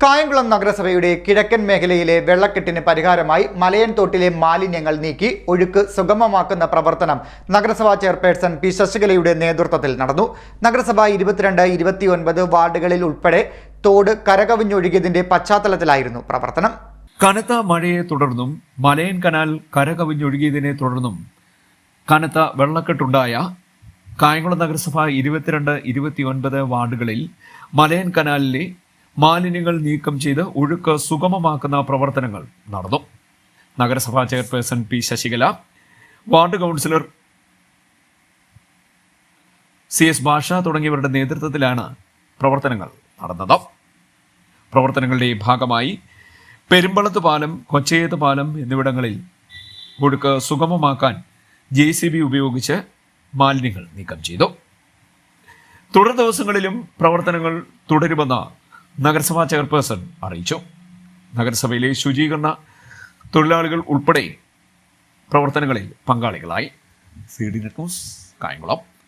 കായംകുളം നഗരസഭയുടെ കിഴക്കൻ മേഖലയിലെ വെള്ളക്കെട്ടിന് പരിഹാരമായി മലയൻ തോട്ടിലെ മാലിന്യങ്ങൾ നീക്കി ഒഴുക്ക് സുഗമമാക്കുന്ന പ്രവർത്തനം നഗരസഭാ ചെയർപേഴ്സൺ പി ശശികലയുടെ നേതൃത്വത്തിൽ നടന്നു. നഗരസഭ ഇരുപത്തിരണ്ട് ഇരുപത്തിയൊൻപത് വാർഡുകളിൽ ഉൾപ്പെടെ തോട് കരകവിഞ്ഞൊഴുകിയതിന്റെ പശ്ചാത്തലത്തിലായിരുന്നു പ്രവർത്തനം. കനത്ത മഴയെ തുടർന്നും മലയൻ കനാൽ കരകവിഞ്ഞൊഴുകിയതിനെ തുടർന്നും കനത്ത വെള്ളക്കെട്ടുണ്ടായ കായംകുളം നഗരസഭ ഇരുപത്തിരണ്ട് ഇരുപത്തിയൊൻപത് വാർഡുകളിൽ മലയൻ കനാലിലെ മാലിന്യങ്ങൾ നീക്കം ചെയ്ത് ഒഴുക്ക് സുഗമമാക്കുന്ന പ്രവർത്തനങ്ങൾ നടന്നു. നഗരസഭാ chairperson P Sasikala ward councillor C S Basha തുടങ്ങിയവരുടെ നേതൃത്വത്തിലാണ് പ്രവർത്തനങ്ങൾ നടന്നത്. പ്രവർത്തനങ്ങളുടെ ഭാഗമായി പെരുമ്പളത്ത് പാലം കൊച്ചയത്ത് പാലം എന്നിവിടങ്ങളിൽ ഒഴുക്ക് സുഗമമാക്കാൻ ജെ സി ബി ഉപയോഗിച്ച് മാലിന്യങ്ങൾ നീക്കം ചെയ്തു. തുടർ ദിവസങ്ങളിലും പ്രവർത്തനങ്ങൾ തുടരുമെന്ന് നഗരസഭാ ചെയർപേഴ്സൺ അറിയിച്ചു. നഗരസഭയിലെ ശുചീകരണ തൊഴിലാളികൾ ഉൾപ്പെടെ പ്രവർത്തനങ്ങളിൽ പങ്കാളികളായി. C D news Kayamkulam.